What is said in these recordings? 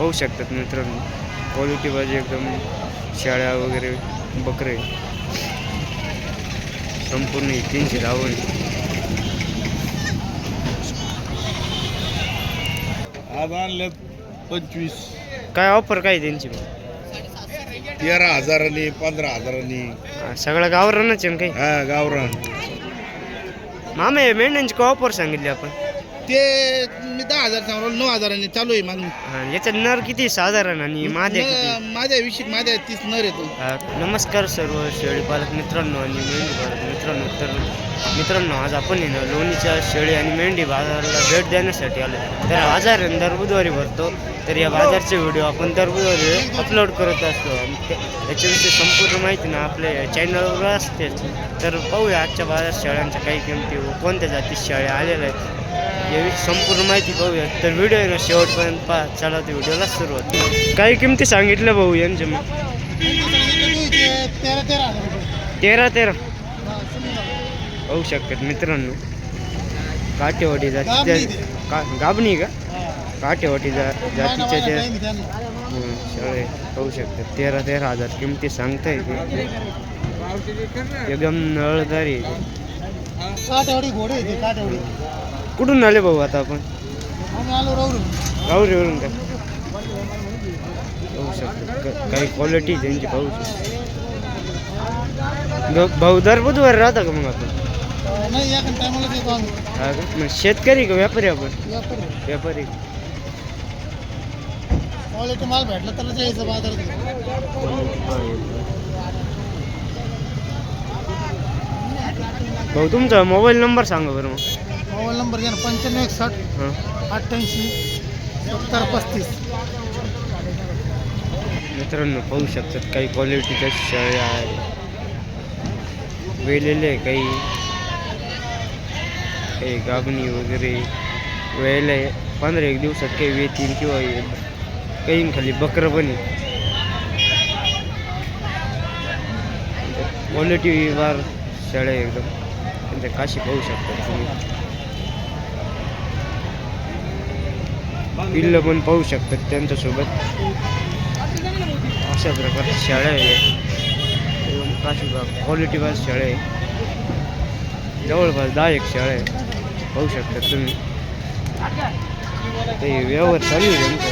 पाहू शकतात मित्रांनो. क्वालिटी बाजी एकदम शाळ्या वगैरे बकरे. संपूर्ण तीनशे धावण आज आणलं पंचवीस. काय ऑफर काय त्यांची? तेरा हजारांनी पंधरा हजारांनी. हा, सगळं गावरानच आहे ना काही? हा गावरान. मामा मेंढ्यांची काय ऑफर सांगितली आपण? ते मी दहा हजार सांगलो नऊ हजारांनी चालू आहे मागणी. हा, नर किती साधारण आणि मादे किती न- माझ्या विषयी माझ्या तीस नर येतो नमस्कार सर्व शेळी पालक मित्रांनो आणि मेंढी पालक मित्रांनो. तर मित्रांनो आज आपण आहे ना लोणीच्या शेळी आणि मेंढी बाजाराला भेट देण्यासाठी आलो. तर बाजार आहे ना दर बुधवारी भरतो. तर या बाजारचे व्हिडिओ आपण दर बुधवारी अपलोड करत असतो. आणि ते- याच्याविषयी संपूर्ण माहिती ना आपल्या चॅनलवर असतेच. तर पाहूया आजच्या बाजार शेळ्यांच्या काही किमती व कोणत्या जाती शेळ्या आलेल्या आहेत. याविषयी संपूर्ण माहिती पाहूया. तर व्हिडिओ आहे ना शेवटपर्यंत पहा. चला ते व्हिडिओला सुरुवात काही किमती सांगितल्या भाऊ यांच्या मग? तेरा तेरा. होऊ शकतात मित्रांनो. काटेवाडी जातीच्या का गाबणी का? काटेवाडी जा जातीच्या ज्या हं, शेळे. होऊ शकतात तेरा तेरा हजार किमती सांगताय एकदम नळदारी. काठेवाडी घोडे काठेवाडी. कुठून आले भाऊ आता आपण? आम्ही आलो राहून गावरीवरून का होऊ शकतात का- काही क्वालिटी त्यांची पाहू शकतो. भाऊ दर बुधवारी राहता का मग आपण? हा का? मग शेतकरी का व्यापारी आपण? व्यापारी. व्यापारी. क्वालिटी माल भेटला तर यायचं बाजारात. भाऊ तुमचा मोबाईल नंबर सांगा बरं मग. मोबाईल नंबर घ्या पंच्याण्णव एकसष्ट अठ्ठ्याऐंशी सत्तर पस्तीस. मित्रांनो पाहू शकतात काही क्वालिटीच्या शेळ्या आहे वेलेले आहे काही. काही गाबणी वगैरे. वेळेला पंधरा एक दिवसात काही वेतील किंवा काही खाली बकरं पण क्वालिटी वार आहे एकदम. त्यांच्या काशी पाहू शकतात तुम्ही. पिल्लं पण पाहू शकतात त्यांच्यासोबत. अशा प्रकारच्या शाळा आहे. काशीबाग काशी क्वालिटी शाळा आहे. जवळपास दहा एक शाळा आहे. पाहू शकतात तुम्ही. ते व्यवहार चालू आहे त्यांचा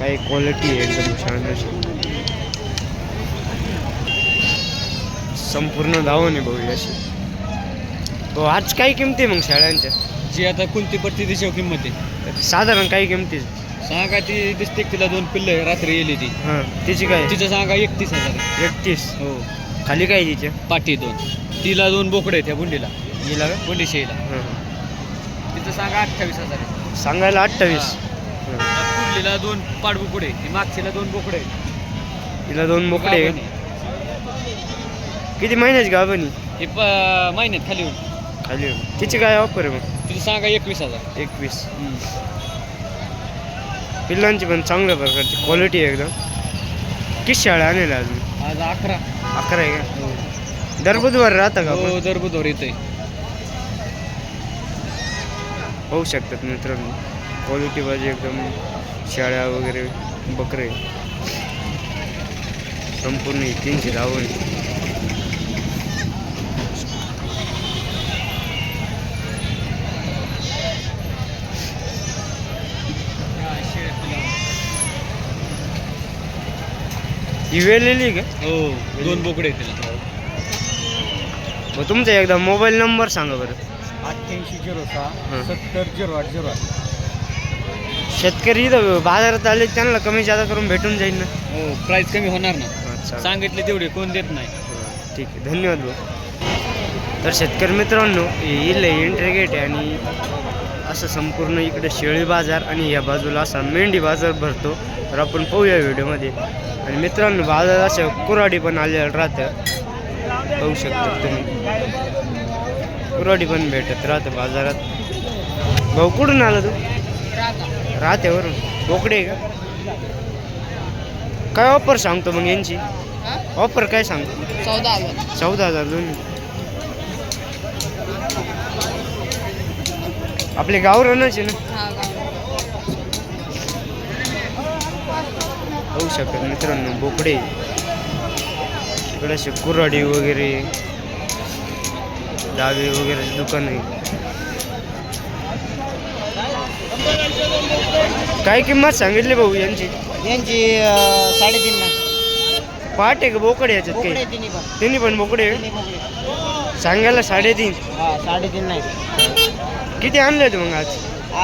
काही क्वालिटी आहे एकदम छान अशी. संपूर्ण धावून आहे भाऊ अशी. तो आज काय किमती मग शाळांच्या? जी आता कोणती पडती दिशा किंमत आहे. साधारण काही किमती? सांगा ती दिसते तिला दोन पिल्लं रात्री येली ती. हां तिची काय? तिचं सांगा एकतीस हजार. एकतीस? हो. खाली काय तिच्या पाठी दोन. तिला दोन बोकडे आहेत त्या बुंडीला. हिला का? बुंडी शेळीला. हां तिचं सांगा अठ्ठावीस हजार. सांगायला अठ्ठावीस. पुढलीला दोन ती मागचीला दोन बोकडे. हिला दोन आहे. किती महिन्याची गाभणी हे प- महिन्यात खाली खाली तिची काय ऑफर आहे मग? तिचं सांगा एकवीस हजार. एकवीस. पिल्लांची पण चांगल्या प्रकारची क्वालिटी आहे एकदम. किती शाळा आणल्या अजून? आज अकरा. अकरा आहे का? दर बुधवार राहता का आपण? हो दर बुधवार येतोय. पाहू शकतात मित्रांनो. क्वालिटी बाजी एकदम. शाळ्या वगैरे बकरे. संपूर्ण ही तीनशे धावण ही वेलेली का? हो दोन बोकडे मग तुमचा एकदा मोबाईल नंबर सांगा बरं. अठ्ठ्याऐंशी झिरो. सहा सत्तर झिरो आठ झिरो आठ. शेतकरी इथं बाजारात आले त्यांना कमी जादा करून भेटून जाईल ना? हो प्राईस कमी होणार ना. अच्छा सांगितले तेवढे कोण देत नाही. हां, ठीक आहे धन्यवाद भाऊ. तर शेतकरी मित्रांनो हे इल इंटरगेट आहे आणि असं संपूर्ण इकडे शेळी बाजार आणि या बाजूला असा मेंढी बाजार भरतो. तर आपण पाहूया व्हिडिओमध्ये. आणि मित्रांनो बाजार असं कुराडी पण आलेलं राहतं पाहू शकता तुम्ही. कुराडी पण भेटत राहतं बाजारात. भाऊ कुठून आला तू? राहत्यावरून. बोकडे का? काय ऑफर सांगतो मग यांची? ऑफर काय सांगतो? चौदा हजार. चौदा हजार दोन्ही. आपले गावरानच आहे ना? हा गाव. होऊ शकत मित्रांनो बोकडे. इकडे असे कुऱ्हाडी वगैरे दावे वगैरे दुकान आहे. काय किंमत सांगितली भाऊ यांची? यांची साडेतीन ना आहे का बोकडे याच्यात काही? तिन्ही पण. बोकडे सांगायला साडेतीन. साडेतीन नाही. किती आणले होते मग आज?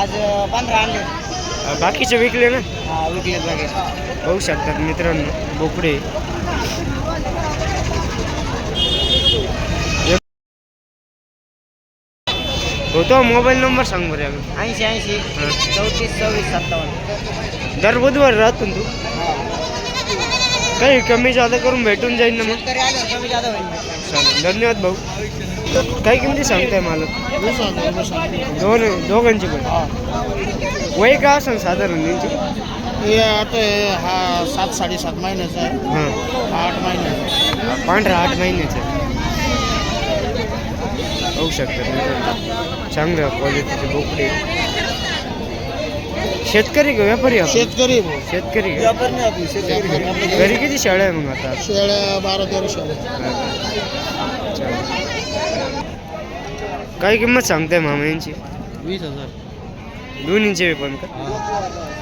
आज पंधरा आणले बाकीचे विकले ना? विकलेत बागे पाहू शकतात मित्रांनो बोकडे. हो तो मोबाईल नंबर सांग बरं. ऐंशी ऐंशी. चौतीस सव्वीस सत्तावन्न. दर बुधवार राहतो तू. काही कमी जादा करून भेटून जाईल ना मग। चालेल धन्यवाद भाऊ. काय किमती सांगताय मला दोन दोघांची पण. वय का असं साधारण त्यांची हे आता हे सात साडेसात महिन्याचा आहे. हां. हा आठ महिन्याचा. पांढरा आठ महिन्याचं होऊ शकतात मित्रांनो चांगल्या क्वालिटीचे बोकडे. शेतकरी का व्यापारी? शेतकरी. भाऊ शेतकरी का? व्यापार नाही आपली शेतकरी. आपलं घरी किती शाळा आहे मग आता? शेळ्या बारा तेरा शेळ्या चालेल. काय किंमत सांगताय मामा यांची? वीस हजार. दोन्हीचे पण का?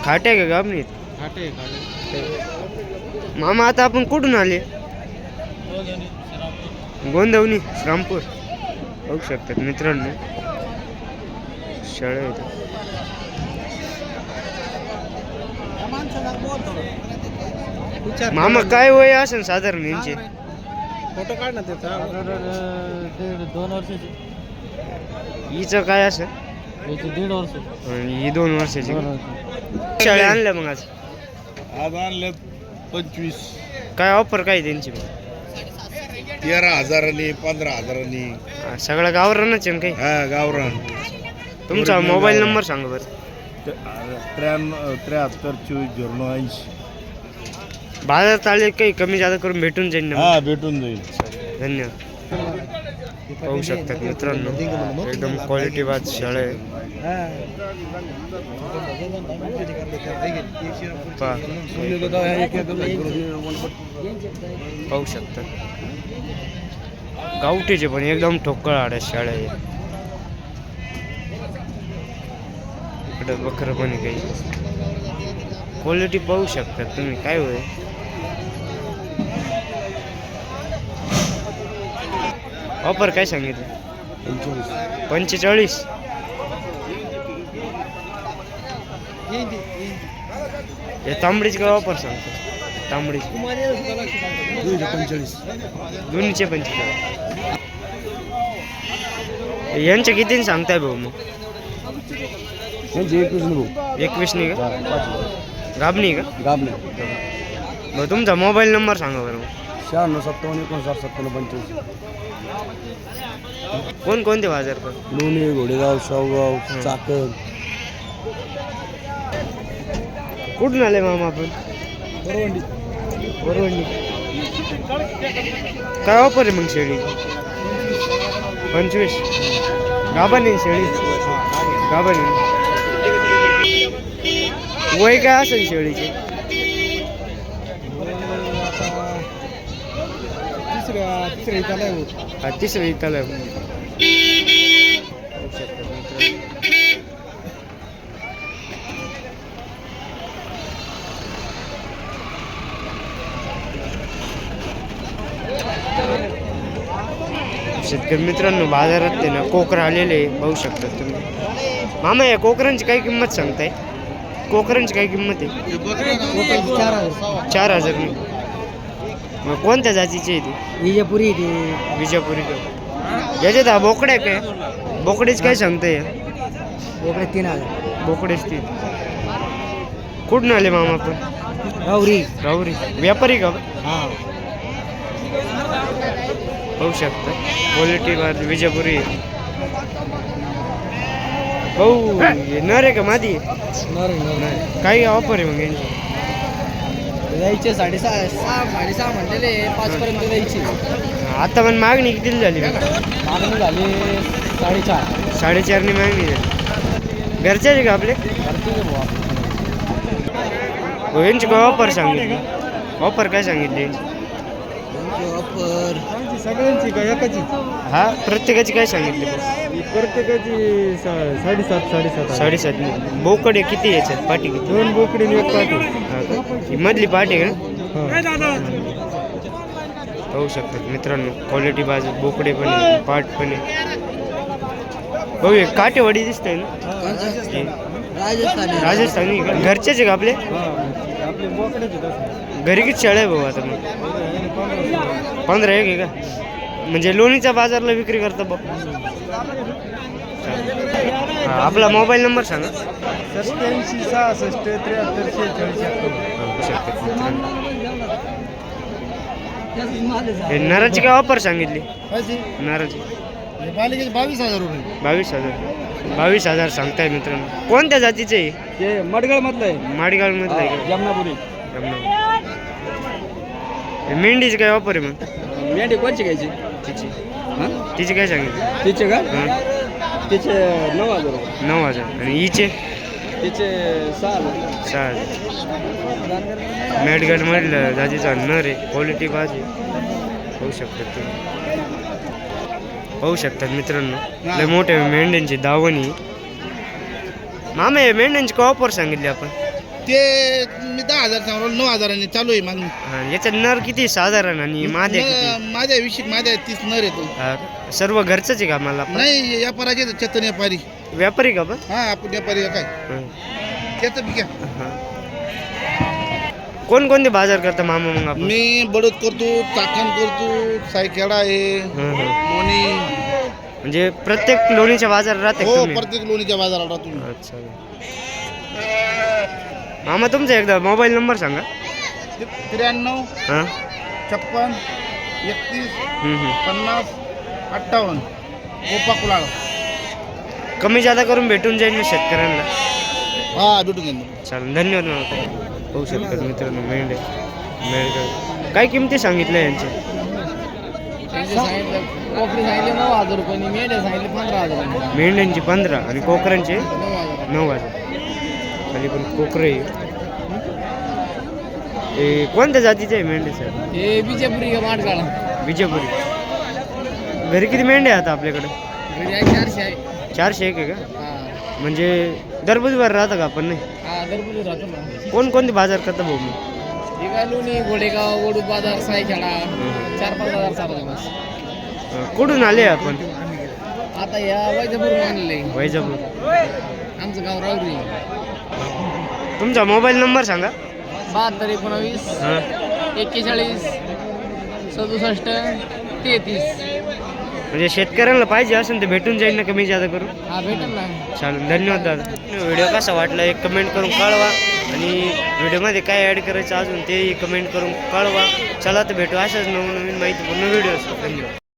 खाटे का गाबणीत? खाटे खाटे मामा आता आपण कुठून आले? गोंदवणी श्रामपूर बघू शकतात मित्रांनो. शाळा इथं. मामा काय वय असेल साधारण यांचे? फोटो काढ ना त्याचा. दोन वर्षाची हिचं काय असेल? दीड वर्ष आणि ही दोन वर्षाची. शाळा आणल्या मग आज? आज आणल्यात पंचवीस. काय ऑफर काय त्यांची? तेरा हजारांनी पंधरा हजारांनी. सगळं गावरानच आहे ना काही? हा गावरान. तुमचा मोबाईल. नंबर सांगा बरं. त्र्याण्णव त्र्याहत्तर चोवीस झिरो ऐंशी. बाजारात आले काही कमी जादा करून भेटून जाईल ना हा भेटून जाईल. धन्यवाद. पाहू शकतात मित्रांनो एकदम क्वालिटी बाद शाळा आहे. पहा. पाहू शकतात. गावठीचे पण एकदम ठोकळ आड्या शाळा आहे इकडे बकरं पण काही. क्वालिटी पाहू शकतात तुम्ही काय होय? ऑफर काय सांगितलं? पंचेचाळीस. हे तांबडीची काय ऑफर सांगतो? तांबडीची. पंचेचाळीस. दोन्हीचे पंचेचाळीस. यांच्या कितीने सांगताय भाऊ मग? एकवीस नाही का? गाबणी का? गाबले मग तुमचा मोबाईल नंबर सांगा बरं. शहाण्णव सत्तावन्न एकोणसाठ सत्त्याण्णव पंचवीस कोणकोणते बाजार? कर लोणी घोडेगाव शावगाव हं. चाकण. कुठून आले मामा आपण? परवंडी. वरवंडी काय ऑफर आहे मग शेळी? पंचवीस. आहे शेळी? आहे. वय काय असेल शेळीचे? तिसऱ्या तिसऱ्या इथं हा तिसरं इथं शेतकरी मित्रांनो बाजारात ते ना कोकरा आलेले पाहू शकतात तुम्ही. मामा या कोकरांची काय किंमत सांगताय? कोकरांची काय किंमत आहे? चार हजार मग कोणत्या जातीची आहे ती? विजयपुरी ती. विजापुरी का? याच्यात हा बोकड्या काय? बोकडेच काय सांगताय इकडे तीन हजार. बोकडेच ती कुठून आले मामा आपण? गौरी राहुरी. व्यापारी का? हा. पाहू शकता. क्वालिटी विजापुरी भाऊ हे नर आहे का मादी? आहे? काय ऑफर आहे मग यांची? द्यायचे साडेसहा सहा साडेसहा म्हणलेले पाच पर्यंत द्यायची आता पण मागणी किती झाली? मागणी झाली साडेचार. साडेचारनी मागणी झाली. घरचे आहे का आपले? यांची काय ऑफर सांगितली? ऑफर काय सांगितली ऑफर सगळ्यांची का एकाची? हा प्रत्येकाची काय सांगितली? प्रत्येकाची साडेसात साडेसात साडेसात बोकडे किती याच्यात? पाठी किती? दोन बोकडी एक पाठी. हा का? ही मधली पाठी आहे का? पाहू शकतात मित्रांनो क्वालिटी बाजू बोकडे पण आहे पाट पण आहे. हे काटेवाडी दिसतंय ना? राजस्थानी. राजस्थानी. का? घरचेच आहे का आपले? आपले घरी किती शेळ्या आहे भाऊ आता मग? पंधरा एक का? म्हणजे लोणीच्या बाजारला विक्री करता बघ. आपला मोबाईल नंबर सांगा. सत्याऐंशी सहासष्ट त्र्याहत्तर शेहेचाळीस. हे नराची काय ऑफर सांगितली? नराची बावीस हजार रुपये. बावीस हजार. बावीस हजार सांगताय मित्रांनो. कोणत्या जातीचे मडगळ मधलं आहे. माडगाव मधलं आहे जमनापुरी जमनाबाद. हे मेंढीची काय ऑफर आहे मग? मेंढी कोणची घ्यायची? तिची. हा? तिची काय सांगितली? तिचे का? हां. तिचे नऊ हजार. रुपये नऊ हजार. आणि हिचे? तिचे सहा हजार. सहा हजार. मेडगड मधलं जातीचा नर आहे क्वालिटी भाजी पाहू शकतात तुम्ही. पाहू शकतात मित्रांनो. लय मोठे मेंढ्यांची दावणी मामे हे मेंढ्यांची काय ऑफर सांगितली आपण? ते मी दहा हजार सांगलो नऊ हजारांनी चालू आहे मागणी. हा, याच्यात नर किती साधारण आणि किती न- माझ्या विषयी माझ्या तीस नर येतो. हा, सर्व घरचंच आहे का मला नाही व्यापाराचे चेतन व्यापारी. व्यापारी का पण? हा आपण व्यापारी आहे काय? हा, त्याचं बी घ्या. हा. कोणकोणते बाजार करता मामा मग आपण? मी बडोद करतो चाकण करतो सायखेडा आहे हा, हा. लोणी. म्हणजे प्रत्येक लोणीच्या बाजार राहते का हो तुम्ही? प्रत्येक लोणीच्या बाजारात राहतो अच्छा. मामा तुमचा एकदा मोबाईल नंबर सांगा. त्र्याण्णव हां? छप्पन एकतीस. पन्नास अठ्ठावन्न. गोपा कुलाळ कमी जादा करून भेटून जाईल ना शेतकऱ्यांना. हा भेटून जाईल. चालेल धन्यवाद मामा. होऊ शकतात मित्रांनो मेंढे मेंढे. काय किमती सांगितल्या यांच्या. मेंढ्यांची पंधरा आणि कोकरांचे हजार. नऊ हजार. खाली पण कोकरे. हे कोणत्या जातीचे आहे मेंढे सर? हे का माडगाळा विजयपुरी. घरी किती मेंढे आहेत आपल्याकडे? घरी आहे चारशे आहे. चारशे एक आहे का? हा. म्हणजे दर बुधवार राहतं का आपण नाही? हा राहतो ना. कोणकोणते बाजार करता भाऊ मी हे काय लोणी गोडेगाव बाजार सायखेडा चार पाच हजार चालू आहे बस. अं, कुठून आले आपण? आता या वैजापूर आणले. वैजापूर. आमचं गाव रावरी तुमचा मोबाईल नंबर सांगा. बहात्तर एकोणावीस हां. एक्केचाळीस सदुसष्ट तेहतीस. म्हणजे शेतकऱ्यांना पाहिजे असेल तर भेटून जाईल ना कमी जादा करून? हा भेटेल ना. चालेल धन्यवाद दादा. व्हिडिओ कसा वाटला एक कमेंट करून कळवा आणि व्हिडिओमध्ये काय ॲड करायचं अजून तेही कमेंट करून कळवा. चला तर भेटू अशाच नवनवीन माहितीपूर्ण व्हिडिओ धन्यवाद.